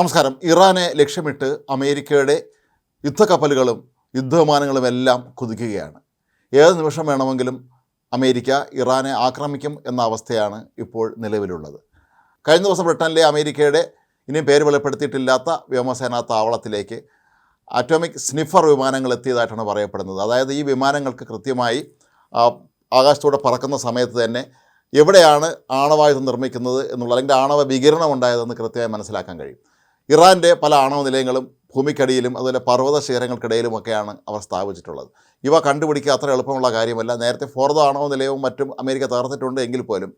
നമസ്കാരം. ഇറാനെ ലക്ഷ്യമിട്ട് അമേരിക്കയുടെ യുദ്ധക്കപ്പലുകളും യുദ്ധവിമാനങ്ങളും എല്ലാം കുതിക്കുകയാണ്. ഏത് നിമിഷം വേണമെങ്കിലും അമേരിക്ക ഇറാനെ ആക്രമിക്കും എന്ന അവസ്ഥയാണ് ഇപ്പോൾ നിലവിലുള്ളത്. കഴിഞ്ഞ ദിവസം ബ്രിട്ടനിലെ അമേരിക്കയുടെ ഇനിയും പേര് വെളിപ്പെടുത്തിയിട്ടില്ലാത്ത വ്യോമസേനാ താവളത്തിലേക്ക് അറ്റോമിക് സ്നിഫർ വിമാനങ്ങൾ എത്തിയതായിട്ടാണ് പറയപ്പെടുന്നത്. അതായത് ഈ വിമാനങ്ങൾക്ക് കൃത്യമായി ആകാശത്തൂടെ പറക്കുന്ന സമയത്ത് തന്നെ എവിടെയാണ് ആണവായുധം നിർമ്മിക്കുന്നത് എന്നുള്ള അല്ലെങ്കിൽ ആണവ വികിരണം ഉണ്ടായതെന്ന് കൃത്യമായി മനസ്സിലാക്കാൻ കഴിയും. ഇറാന്റെ പല ആണവ നിലയങ്ങളും ഭൂമിക്കടിയിലും അതുപോലെ പർവത ശിഖരങ്ങൾക്കിടയിലുമൊക്കെയാണ് അവർ സ്ഥാപിച്ചിട്ടുള്ളത്. ഇവ കണ്ടുപിടിക്കുക അത്ര എളുപ്പമുള്ള കാര്യമല്ല. നേരത്തെ ഫോർദ ആണവ നിലയവും മറ്റും അമേരിക്ക തകർത്തിട്ടുണ്ട് എങ്കിൽ പോലും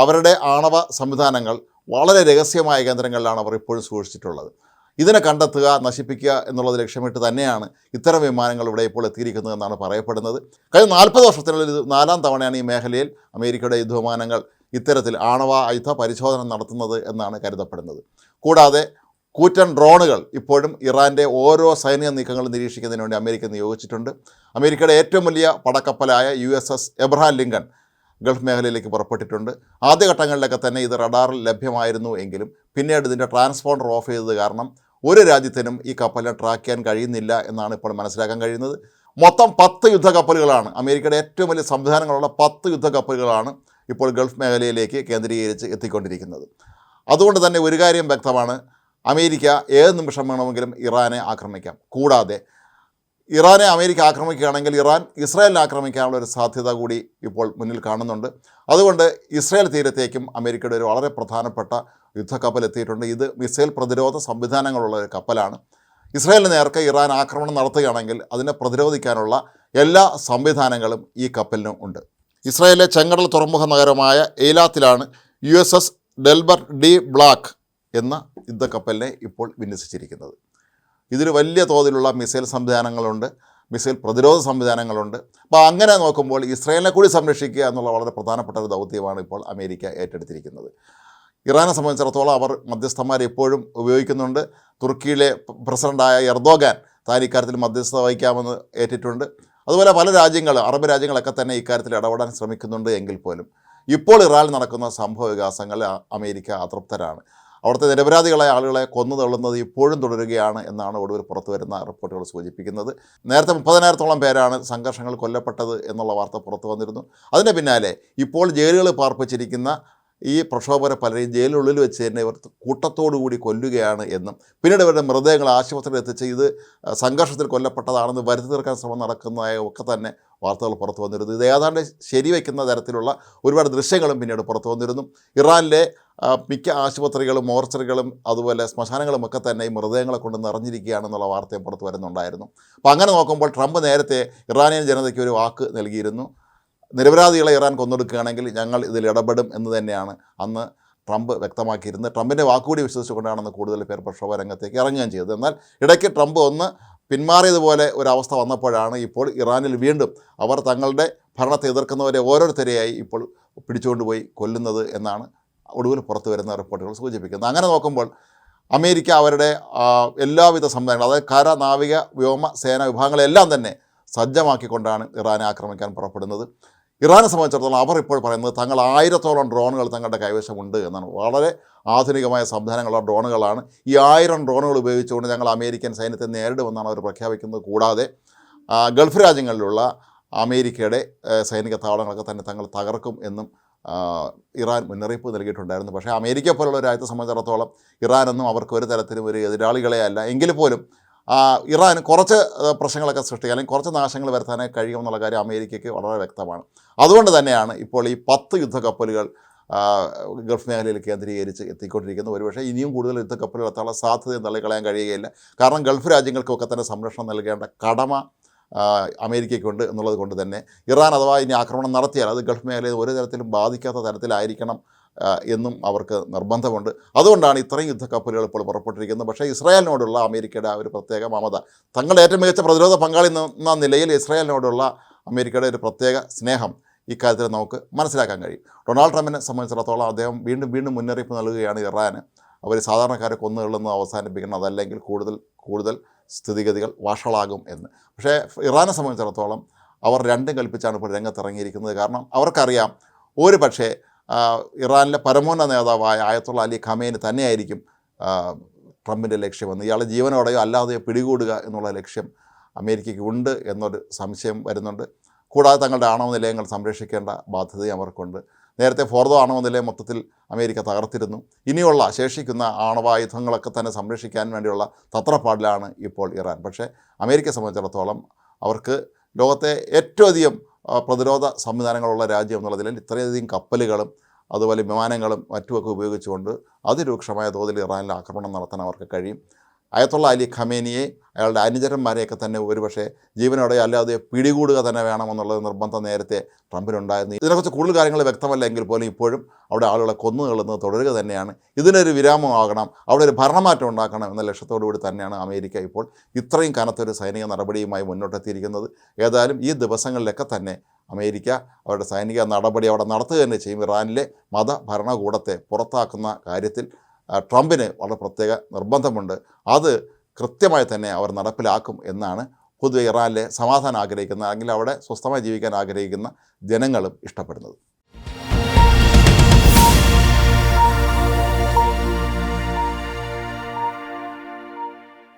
അവരുടെ ആണവ സംവിധാനങ്ങൾ വളരെ രഹസ്യമായ കേന്ദ്രങ്ങളിലാണ് അവർ ഇപ്പോഴും സൂക്ഷിച്ചിട്ടുള്ളത്. ഇതിനെ കണ്ടെത്തുക നശിപ്പിക്കുക എന്നുള്ളത് ലക്ഷ്യമിട്ട് തന്നെയാണ് ഇത്തരം വിമാനങ്ങൾ ഇവിടെ ഇപ്പോൾ എത്തിയിരിക്കുന്നത് എന്നാണ് പറയപ്പെടുന്നത്. കഴിഞ്ഞ നാൽപ്പത് വർഷത്തിനുള്ളിൽ നാലാം തവണയാണ് ഈ മേഖലയിൽ അമേരിക്കയുടെ യുദ്ധവിമാനങ്ങൾ ഇത്തരത്തിൽ ആണവ ആയുധ പരിശോധന നടത്തുന്നത് എന്നാണ് കരുതപ്പെടുന്നത്. കൂടാതെ കൂറ്റൻ ഡ്രോണുകൾ ഇപ്പോഴും ഇറാന്റെ ഓരോ സൈനിക നീക്കങ്ങളും നിരീക്ഷിക്കുന്നതിന് വേണ്ടി അമേരിക്ക നിയോഗിച്ചിട്ടുണ്ട്. അമേരിക്കയുടെ ഏറ്റവും വലിയ പടക്കപ്പലായ U S S Abraham Lincoln Gulf മേഖലയിലേക്ക് പുറപ്പെട്ടിട്ടുണ്ട്. ആദ്യഘട്ടങ്ങളിലൊക്കെ തന്നെ ഇത് റഡാറിൽ ലഭ്യമായിരുന്നു എങ്കിലും പിന്നീട് ഇതിന്റെ ട്രാൻസ്പോണ്ടർ ഓഫ് ചെയ്തത് കാരണം ഒരു രാജ്യത്തിനും ഈ കപ്പലിനെ ട്രാക്ക് ചെയ്യാൻ കഴിയുന്നില്ല എന്നാണ് ഇപ്പോൾ മനസ്സിലാക്കാൻ കഴിയുന്നത്. മൊത്തം പത്ത് യുദ്ധക്കപ്പലുകളാണ് അമേരിക്കയുടെ ഏറ്റവും വലിയ സംവിധാനങ്ങളുള്ള പത്ത് യുദ്ധക്കപ്പലുകളാണ് ഇപ്പോൾ ഗൾഫ് മേഖലയിലേക്ക് കേന്ദ്രീകരിച്ച് എത്തിക്കൊണ്ടിരിക്കുന്നത്. അതുകൊണ്ട് തന്നെ ഒരു കാര്യം വ്യക്തമാണ് അമേരിക്ക ഏത് നിമിഷം വേണമെങ്കിലും ഇറാനെ ആക്രമിക്കാം. കൂടാതെ ഇറാനെ അമേരിക്ക ആക്രമിക്കുകയാണെങ്കിൽ ഇറാൻ ഇസ്രായേലിനെ ആക്രമിക്കാനുള്ള ഒരു സാധ്യത കൂടി ഇപ്പോൾ മുന്നിൽ കാണുന്നുണ്ട്. അതുകൊണ്ട് ഇസ്രായേൽ തീരത്തേക്കും അമേരിക്കയുടെ ഒരു വളരെ പ്രധാനപ്പെട്ട യുദ്ധക്കപ്പൽ എത്തിയിട്ടുണ്ട്. ഇത് മിസൈൽ പ്രതിരോധ സംവിധാനങ്ങളുള്ള ഒരു കപ്പലാണ്. ഇസ്രായേലിന് നേർക്ക് ഇറാൻ ആക്രമണം നടത്തുകയാണെങ്കിൽ അതിനെ പ്രതിരോധിക്കാനുള്ള എല്ലാ സംവിധാനങ്ങളും ഈ കപ്പലിനും ഉണ്ട്. ഇസ്രായേലിലെ ചെങ്കടൽ തുറമുഖ നഗരമായ എയ്ലാത്തിലാണ് U S S Delbert D Black എന്ന യുദ്ധക്കപ്പലിനെ ഇപ്പോൾ വിന്യസിച്ചിരിക്കുന്നത്. ഇതിൽ വലിയ തോതിലുള്ള മിസൈൽ സംവിധാനങ്ങളുണ്ട് മിസൈൽ പ്രതിരോധ സംവിധാനങ്ങളുണ്ട്. അപ്പോൾ അങ്ങനെ നോക്കുമ്പോൾ ഇസ്രായേലിനെ കൂടി സംരക്ഷിക്കുക എന്നുള്ള വളരെ പ്രധാനപ്പെട്ട ഒരു ദൗത്യമാണ് ഇപ്പോൾ അമേരിക്ക ഏറ്റെടുത്തിരിക്കുന്നത്. ഇറാനെ സംബന്ധിച്ചിടത്തോളം അവർ മധ്യസ്ഥന്മാരെ എപ്പോഴും ഉപയോഗിക്കുന്നുണ്ട്. തുർക്കിയിലെ പ്രസിഡന്റായ എർദോഗാൻ താൻ ഇക്കാര്യത്തിൽ മധ്യസ്ഥത വഹിക്കാമെന്ന് ഏറ്റിട്ടുണ്ട്. അതുപോലെ പല രാജ്യങ്ങൾ അറബ് രാജ്യങ്ങളൊക്കെ തന്നെ ഇക്കാര്യത്തിൽ ഇടപെടാൻ ശ്രമിക്കുന്നുണ്ട് എങ്കിൽ പോലും. ഇപ്പോൾ ഇറാനിൽ നടക്കുന്ന സംഭവ വികാസങ്ങളിൽ അമേരിക്ക അതൃപ്തരാണ്. അവിടുത്തെ നിരപരാധികളായ ആളുകളെ കൊന്നു തള്ളുന്നത് ഇപ്പോഴും തുടരുകയാണ് എന്നാണ് ഒടുവിൽ പുറത്തു വരുന്ന റിപ്പോർട്ടുകൾ സൂചിപ്പിക്കുന്നത്. നേരത്തെ മുപ്പതിനായിരത്തോളം പേരാണ് സംഘർഷങ്ങൾ കൊല്ലപ്പെട്ടത് എന്നുള്ള വാർത്ത പുറത്തു വന്നിരുന്നു. അതിന്റെ പിന്നാലെ ഇപ്പോൾ ജയിലുകൾ പാർപ്പിച്ചിരിക്കുന്ന ഈ പ്രക്ഷോഭകരെ പലരെയും ജയിലിനുള്ളിൽ വെച്ച് തന്നെ ഇവർ കൂട്ടത്തോടുകൂടി കൊല്ലുകയാണ് എന്നും. പിന്നീട് ഇവരുടെ മൃതദേഹങ്ങൾ ആശുപത്രിയിൽ എത്തിച്ച് ഇത് സംഘർഷത്തിൽ കൊല്ലപ്പെട്ടതാണെന്ന് വരുത്തി തീർക്കാൻ ശ്രമം നടക്കുന്നതായ ഒക്കെ തന്നെ വാർത്തകൾ പുറത്തു വന്നിരുന്നു. ഇത് ഏതാണ്ട് ശരിവയ്ക്കുന്ന തരത്തിലുള്ള ഒരുപാട് ദൃശ്യങ്ങളും പിന്നീട് പുറത്തു വന്നിരുന്നു. ഇറാനിലെ മിക്ക ആശുപത്രികളും മോർച്ചറികളും അതുപോലെ ശ്മശാനങ്ങളും ഒക്കെ തന്നെ ഈ മൃതദേഹങ്ങളെ കൊണ്ട് നിറഞ്ഞിരിക്കുകയാണെന്നുള്ള വാർത്തയും പുറത്തു വരുന്നുണ്ടായിരുന്നു. അപ്പോൾ അങ്ങനെ നോക്കുമ്പോൾ ട്രംപ് നേരത്തെ ഇറാനിയൻ ജനതയ്ക്ക് ഒരു വാക്ക് നൽകിയിരുന്നു. നിരപരാധികളെ ഇറാൻ കൊന്നൊടുക്കുകയാണെങ്കിൽ ഞങ്ങൾ ഇതിൽ ഇടപെടും എന്ന് തന്നെയാണ് അന്ന് ട്രംപ് വ്യക്തമാക്കിയിരുന്നത്. ട്രംപിന്റെ വാക്കുകൂടി വിശ്വസിച്ചുകൊണ്ടാണ് കൂടുതൽ പേർ പ്രക്ഷോഭ രംഗത്തേക്ക് ഇറങ്ങുകയും ചെയ്തത് എന്നാൽ ഇടയ്ക്ക് ട്രംപ് ഒന്ന് പിന്മാറിയതുപോലെ ഒരവസ്ഥ വന്നപ്പോഴാണ് ഇപ്പോൾ ഇറാനിൽ വീണ്ടും അവർ തങ്ങളുടെ ഭരണത്തെ എതിർക്കുന്നവരെ ഓരോരുത്തരെയായി ഇപ്പോൾ പിടിച്ചുകൊണ്ടുപോയി കൊല്ലുന്നത് എന്നാണ് ഒടുവിൽ പുറത്തു വരുന്ന റിപ്പോർട്ടുകൾ സൂചിപ്പിക്കുന്നത്. അങ്ങനെ നോക്കുമ്പോൾ അമേരിക്ക അവരുടെ എല്ലാവിധ സംവിധാനങ്ങളും അതായത് കര നാവിക വ്യോമ സേന വിഭാഗങ്ങളെല്ലാം തന്നെ സജ്ജമാക്കിക്കൊണ്ടാണ് ഇറാനെ ആക്രമിക്കാൻ പുറപ്പെടുന്നത്. ഇറാനെ സംബന്ധിച്ചിടത്തോളം അവർ ഇപ്പോൾ പറയുന്നത് തങ്ങൾ ആയിരത്തോളം ഡ്രോണുകൾ തങ്ങളുടെ കൈവശമുണ്ട് എന്നാണ്. വളരെ ആധുനികമായ സംവിധാനങ്ങളുള്ള ഡ്രോണുകളാണ്. ഈ ആയിരം ഡ്രോണുകൾ ഉപയോഗിച്ചുകൊണ്ട് ഞങ്ങൾ അമേരിക്കൻ സൈന്യത്തെ നേരിടുമെന്നാണ് അവർ പ്രഖ്യാപിക്കുന്നത്. കൂടാതെ ഗൾഫ് രാജ്യങ്ങളിലുള്ള അമേരിക്കയുടെ സൈനിക താവളങ്ങളൊക്കെ തന്നെ തങ്ങൾ തകർക്കും എന്നും ഇറാൻ മുന്നറിയിപ്പ് നൽകിയിട്ടുണ്ടായിരുന്നു. പക്ഷേ അമേരിക്ക പോലുള്ള രാജ്യത്തെ സംബന്ധിച്ചിടത്തോളം ഇറാനൊന്നും അവർക്ക് ഒരു തരത്തിലും ഒരു എതിരാളികളെ അല്ല എങ്കിൽ പോലും ഇറാൻ കുറച്ച് പ്രശ്നങ്ങളൊക്കെ സൃഷ്ടിക്കുക അല്ലെങ്കിൽ കുറച്ച് നാശങ്ങൾ വരുത്താനേ കഴിയുമെന്നുള്ള കാര്യം അമേരിക്കയ്ക്ക് വളരെ വ്യക്തമാണ്. അതുകൊണ്ട് തന്നെയാണ് ഇപ്പോൾ ഈ പത്ത് യുദ്ധക്കപ്പലുകൾ ഗൾഫ് മേഖലയിൽ കേന്ദ്രീകരിച്ച് എത്തിക്കൊണ്ടിരിക്കുന്നത്. ഒരുപക്ഷെ ഇനിയും കൂടുതൽ യുദ്ധക്കപ്പലുകൾ എത്താനുള്ള സാധ്യത തള്ളിക്കളയാൻ കഴിയുകയില്ല. കാരണം ഗൾഫ് രാജ്യങ്ങൾക്കൊക്കെ തന്നെ സംരക്ഷണം നൽകേണ്ട കടമ അമേരിക്കയ്ക്കുണ്ട് എന്നുള്ളത് കൊണ്ട് തന്നെ ഇറാൻ അഥവാ ഇനി ആക്രമണം നടത്തിയാൽ അത് ഗൾഫ് മേഖലയെ ഒരു തരത്തിലും ബാധിക്കാത്ത തരത്തിലായിരിക്കണം എന്നും അവർക്ക് നിർബന്ധമുണ്ട്. അതുകൊണ്ടാണ് ഇത്രയും യുദ്ധക്കപ്പലുകൾ ഇപ്പോൾ പുറപ്പെട്ടിരിക്കുന്നത്. പക്ഷേ ഇസ്രായേലിനോടുള്ള അമേരിക്കയുടെ ആ ഒരു പ്രത്യേക മമത തങ്ങളുടെ ഏറ്റവും മികച്ച പ്രതിരോധ പങ്കാളി എന്ന നിലയിൽ ഇസ്രായേലിനോടുള്ള അമേരിക്കയുടെ ഒരു പ്രത്യേക സ്നേഹം ഇക്കാര്യത്തിൽ നമുക്ക് മനസ്സിലാക്കാൻ കഴിയും. ഡൊണാൾഡ് ട്രംപിനെ സംബന്ധിച്ചിടത്തോളം അദ്ദേഹം വീണ്ടും വീണ്ടും മുന്നറിയിപ്പ് നൽകുകയാണ് ഇറാന്. അവർ സാധാരണക്കാരെ കൊന്നുകൊള്ളുന്നത് അവസാനിപ്പിക്കണം. അതല്ലെങ്കിൽ കൂടുതൽ കൂടുതൽ സ്ഥിതിഗതികൾ വഷളാകും എന്ന്. പക്ഷേ ഇറാനെ സംബന്ധിച്ചിടത്തോളം അവർ രണ്ടും കൽപ്പിച്ചാണ് ഇപ്പോൾ രംഗത്തിറങ്ങിയിരിക്കുന്നത്. കാരണം അവർക്കറിയാം ഒരു പക്ഷേ ഇറാനിലെ പരമോന്നത നേതാവായ ആയത്തുള്ള അലി ഖമേനി തന്നെയായിരിക്കും ട്രംപിന്റെ ലക്ഷ്യമെന്ന് ഇയാളെ ജീവനോടെയോ അല്ലാതെയോ പിടികൂടുക എന്നുള്ള ലക്ഷ്യം അമേരിക്കയ്ക്ക് ഉണ്ട് എന്നൊരു സംശയം വരുന്നുണ്ട്. കൂടാതെ തങ്ങളുടെ ആണവ നിലയങ്ങൾ സംരക്ഷിക്കേണ്ട ബാധ്യതയും അവർക്കുണ്ട്. നേരത്തെ ഫോർദോ ആണവ നിലയം മൊത്തത്തിൽ അമേരിക്ക തകർത്തിരുന്നു. ഇനിയുള്ള ശേഷിക്കുന്ന ആണവായുധങ്ങളൊക്കെ തന്നെ സംരക്ഷിക്കാൻ വേണ്ടിയുള്ള തത്രപ്പാടിലാണ് ഇപ്പോൾ ഇറാൻ. പക്ഷേ അമേരിക്കയെ സംബന്ധിച്ചിടത്തോളം അവർക്ക് ലോകത്തെ ഏറ്റവും അധികം പ്രതിരോധ സംവിധാനങ്ങളുള്ള രാജ്യം എന്നുള്ളതിൽ ഇത്രയധികം കപ്പലുകളും അതുപോലെ വിമാനങ്ങളും മറ്റുമൊക്കെ ഉപയോഗിച്ചുകൊണ്ട് അതിരൂക്ഷമായ തോതിൽ ഇറാനിൽ ആക്രമണം നടത്താൻ അവർക്ക് കഴിയും. അയത്തുള്ള അലി ഖമേനിയെ അയാളുടെ അനുചരന്മാരെയൊക്കെ തന്നെ ഒരുപക്ഷെ ജീവനോടെ അല്ലാതെ പിടികൂടുക തന്നെ വേണമെന്നുള്ളത് നിർബന്ധം നേരത്തെ ട്രംപിനുണ്ടായിരുന്നു. ഇതിനെക്കുറിച്ച് കൂടുതൽ കാര്യങ്ങൾ വ്യക്തമല്ല എങ്കിൽ പോലും ഇപ്പോഴും അവിടെ ആളുകളെ കൊന്നു കളുന്നത് തുടരുക തന്നെയാണ്. ഇതിനൊരു വിരാമമാകണം അവിടെ ഒരു ഭരണമാറ്റം ഉണ്ടാക്കണം എന്ന ലക്ഷ്യത്തോടു കൂടി തന്നെയാണ് അമേരിക്ക ഇപ്പോൾ ഇത്രയും കനത്തൊരു സൈനിക നടപടിയുമായി മുന്നോട്ടെത്തിയിരിക്കുന്നത്. ഏതായാലും ഈ ദിവസങ്ങളിലൊക്കെ തന്നെ അമേരിക്ക അവരുടെ സൈനിക നടപടി അവിടെ നടത്തുക തന്നെ ചെയ്യും. ഇറാനിലെ മത ഭരണകൂടത്തെ പുറത്താക്കുന്ന കാര്യത്തിൽ ട്രംപിന് വളരെ പ്രത്യേക നിർബന്ധമുണ്ട്. അത് കൃത്യമായി തന്നെ അവർ നടപ്പിലാക്കും എന്നാണ് പൊതുവെ ഇറാനിലെ സമാധാനം ആഗ്രഹിക്കുന്ന അല്ലെങ്കിൽ അവിടെ സ്വസ്ഥമായി ജീവിക്കാൻ ആഗ്രഹിക്കുന്ന ജനങ്ങളും ഇഷ്ടപ്പെടുന്നത്.